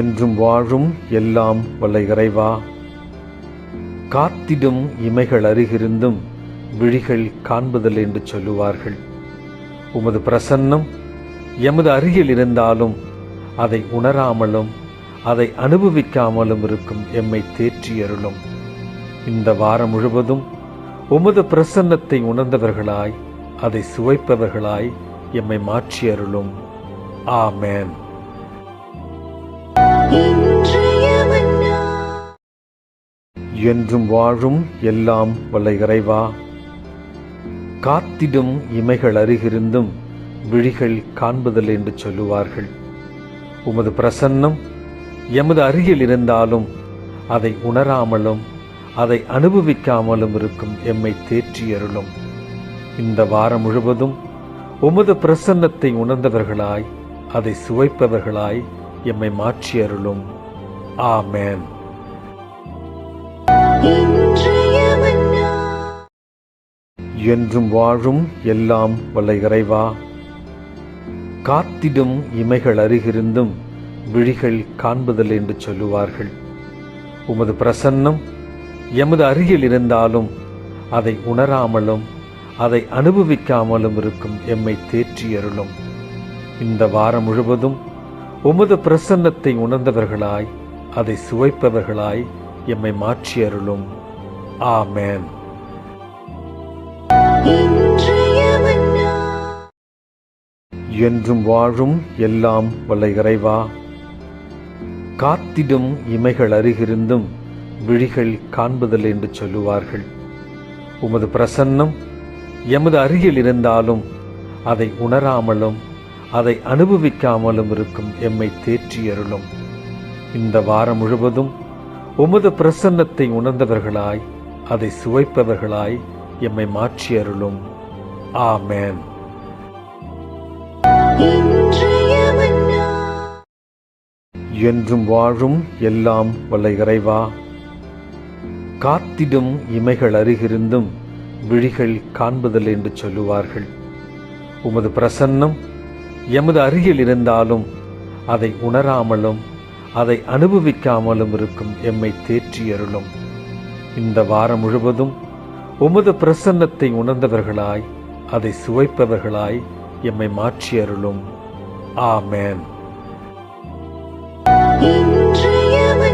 என்றும் வாழும் எல்லாம் வல்ல இறைவா. காத்திடும் இமைகள் அருகிருந்தும் விழிகள் காண்பதில் என்று சொல்லுவார்கள். உமது பிரசன்னம் எமது அருகில் இருந்தாலும் அதை உணராமலும் அதை அனுபவிக்காமலும் இருக்கும் எம்மை தேற்றி அருளும். இந்த வாரம் முழுவதும் உமது பிரசன்னத்தை உணர்ந்தவர்களாய் அதை சுவைப்பவர்களாய் எம்மை மாற்றி அருளும். ஆமேன். என்றும் வாழும் எல்லாம் வல்ல இறைவா. காத்திடும் இமைகள் அருகிருந்தும் விழிகள் காண்பதில் என்று சொல்லுவார்கள். உமது பிரசன்னம் எமது அருகில் இருந்தாலும் அதை உணராமலும் அதை அனுபவிக்காமலும் இருக்கும் எம்மை தேற்றி அருளும். இந்த வாரம் முழுவதும் உமது பிரசன்னத்தை உணர்ந்தவர்களாய் அதை சுவைப்பவர்களாய் எம்மை மாற்றி அருளும். ஆமேன். என்றும் வாழும் எல்லாம் வல்ல இறைவா. காத்திடும் இமைகள் அருகிருந்தும் விழிகள் காண்பதில் என்று சொல்லுவார்கள். உமது பிரசன்னம் எமது அருகில் இருந்தாலும் அதை உணராமலும் அதை அனுபவிக்காமலும் இருக்கும் எம்மை தேற்றி அருளும். இந்த வாரம் முழுவதும் உமது பிரசன்னத்தை உணர்ந்தவர்களாய் அதை சுவைப்பவர்களாய் எம்மை மாற்றி அருளும். ஆமேன். என்றும் வாழும் எல்லாம் வல்ல இறைவா. காத்திடும் இமைகள் அருகிருந்தும் விழிகள் காண்பதில் என்று சொல்லுவார்கள். உமது பிரசன்னம் எமது அருகில் இருந்தாலும் அதை உணராமலும் அதை அனுபவிக்காமலும் இருக்கும் எம்மை தேற்றி அருளும் இந்த வாரம் முழுவதும் உமது பிரசன்னத்தை உணர்ந்தவர்களாய் அதை சுவைப்பவர்களாய் எம்மை மாற்றி அருளும் ஆமேன். என்றும் வாழும் எல்லாம் வல்ல இறைவா. காத்திடும் இமைகள் அருகிருந்தும் விழிகள் காண்பதில் என்று சொல்லுவார்கள். உமது பிரசன்னம் எமது அருகில் இருந்தாலும் அதை உணராமலும் அதை அனுபவிக்காமலும் இருக்கும் எம்மை தேற்றி அருளும். இந்த வாரம் முழுவதும் உமது பிரசன்னத்தை உணர்ந்தவர்களாய் அதை சுவைப்பவர்களாய் எம்மை மாற்றி அருளும். ஆமேன். you